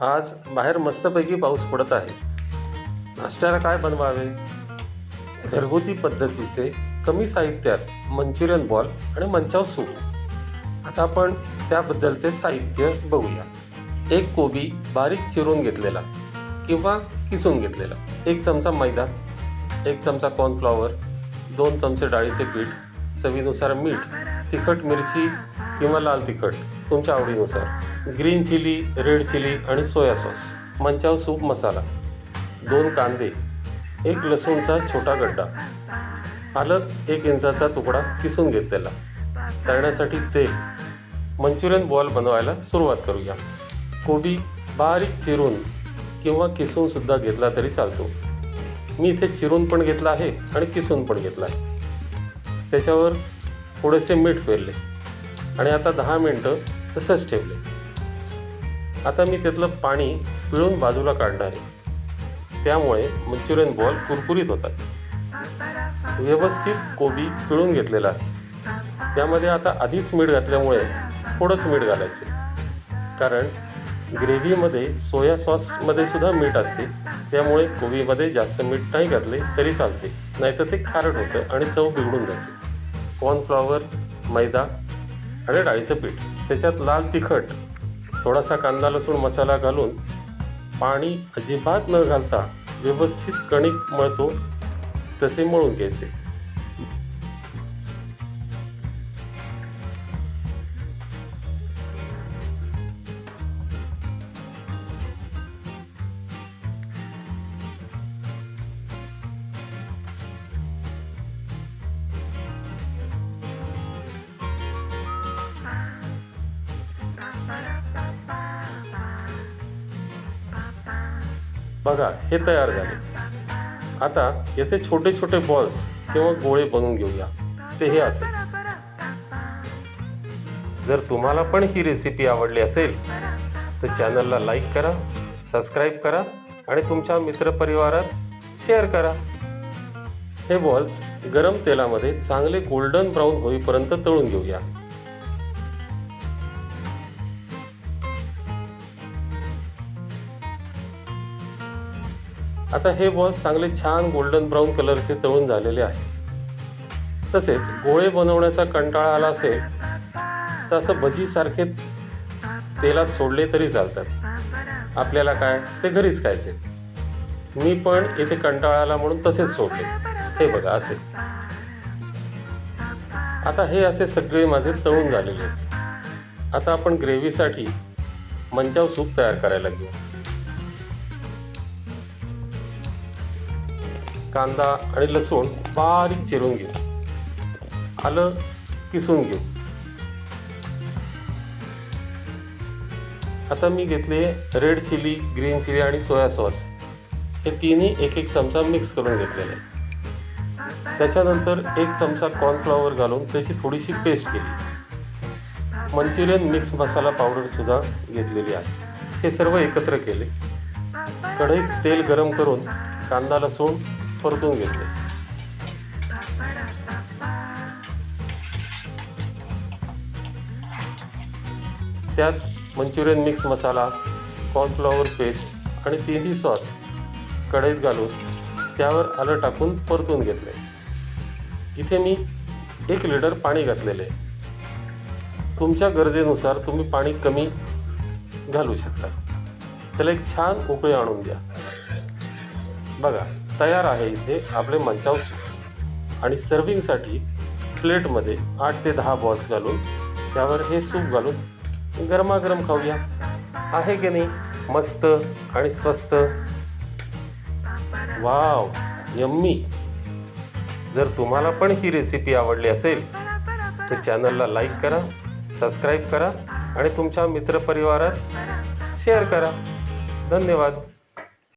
आज बाहेर मस्तपैकी पाऊस पडत आहे. नाश्त्याला काय बनवावे? घरगुती पद्धतीचे कमी साहित्यात मंचुरियन बॉल आणि मंचाव सूप आता आपण त्याबद्दलचे साहित्य बघूया. एक कोबी बारीक चिरून घेतलेला किंवा किसून घेतलेला. एक चमचा मैदा एक चमचा कॉर्नफ्लॉवर दोन चमचे डाळीचे पीठ चवीनुसार मीठ तिखट मिरची किंवा लाल तिखट तुमच्या आवडीनुसार. ग्रीन चिली रेड चिली आणि soya sauce manchow soup masala दोन कांदे एक लसूणचा छोटा गड्डा पालक एक इंचाचा तुकडा किसून घेतलेला तळण्यासाठी तेल मंचुरियन बॉल बनवायला सुरुवात करूया. कोबी बारीक चिरून किंवा किसूनसुद्धा घेतला तरी चालतो. मी इथे चिरून पण घेतला आहे आणि किसून पण घेतला आहे. त्याच्यावर थोडेसे मीठ पेरले. आणि आता दहा मिनटं तसंच ठेवले. आता मी त्यातलं पाणी पिळून बाजूला काढणार आहे. त्यामुळे मंचुरियन बॉल कुरकुरीत होतात. व्यवस्थित कोबी पिळून घेतलेला आहे. त्यामध्ये आता आधीच मीठ घातल्यामुळे थोडंच मीठ घालायचे कारण ग्रेव्हीमध्ये सोया सॉसमध्ये सुद्धा मीठ असते. त्यामुळे कोबीमध्ये जास्त मीठ नाही घातले तरी चालते. नाहीतर ते खारट होतं आणि चव बिघडून जाते. कॉर्नफ्लॉवर मैदा आणि डाळीचं पीठ त्याच्यात लाल तिखट थोडासा कांदा लसूण मसाला घालून पाणी अजिबात न घालता व्यवस्थित कणिक मळतो तसे मळून घ्यायचे. बघा हे तयार झाले. आता याचे छोटे छोटे बॉल्स किंवा गोळे बनवून घेऊया. ते हे असेल. जर तुम्हाला पण ही रेसिपी आवडली असेल तर चॅनलला लाईक करा सबस्क्राईब करा आणि तुमच्या मित्रपरिवारात शेअर करा. हे बॉल्स गरम तेलामध्ये चांगले गोल्डन ब्राऊन होईपर्यंत तळून घेऊया. आता हे बॉल्स चांगले छान गोल्डन ब्राऊन कलरचे तळून झालेले आहे. तसेच गोळे बनवण्याचा कंटाळा आला असेल तर असं भजीसारखे तेलात सोडले तरी चालतात. आपल्याला काय? ते घरीच खायचे. मी पण इथे कंटाळा आला म्हणून तसेच सोडले. हे बघा असे. आता हे असे सगळे माझे तळून झालेले आहेत. आता आपण ग्रेव्हीसाठी मंचाव सूप तयार करायला घेऊ. कांदा आणि लसूण बारीक चिरून घेऊ. आलं किसून घेऊ. आता मी घेतले रेड चिली ग्रीन चिली आणि सोया सॉस. हे तिन्ही एक एक चमचा मिक्स करून घेतलेले त्याच्यानंतर एक चमचा कॉर्नफ्लॉवर घालून त्याची थोडीशी पेस्ट केली. मंचुरियन मिक्स मसाला पावडरसुद्धा घेतलेली आहे. हे सर्व एकत्र केले. कढईत तेल गरम करून कांदा लसूण परतून घेतले त्यात manchurian mix masala cornflour paste आणि तिन्ही सॉस कढईत घालून त्यावर आलं टाकून परतून घेतले. इथे मी एक लिटर पाणी घातलेले तुमच्या गरजेनुसार तुम्ही पाणी कमी घालू शकता. त्याला एक छान उकळी आणून द्या. बघा. तयार आहे इथे आपले मंचाव सूप आणि सर्विंगसाठी प्लेटमध्ये आठ ते दहा बॉल्स घालून त्यावर हे सूप घालून गरमागरम खाऊया. आहे की नाही? मस्त आणि स्वस्त. Wow yummy. जर तुम्हाला पण ही रेसिपी आवडली असेल तर चॅनलला लाईक करा सबस्क्राईब करा आणि तुमच्या मित्रपरिवारात शेअर करा. धन्यवाद.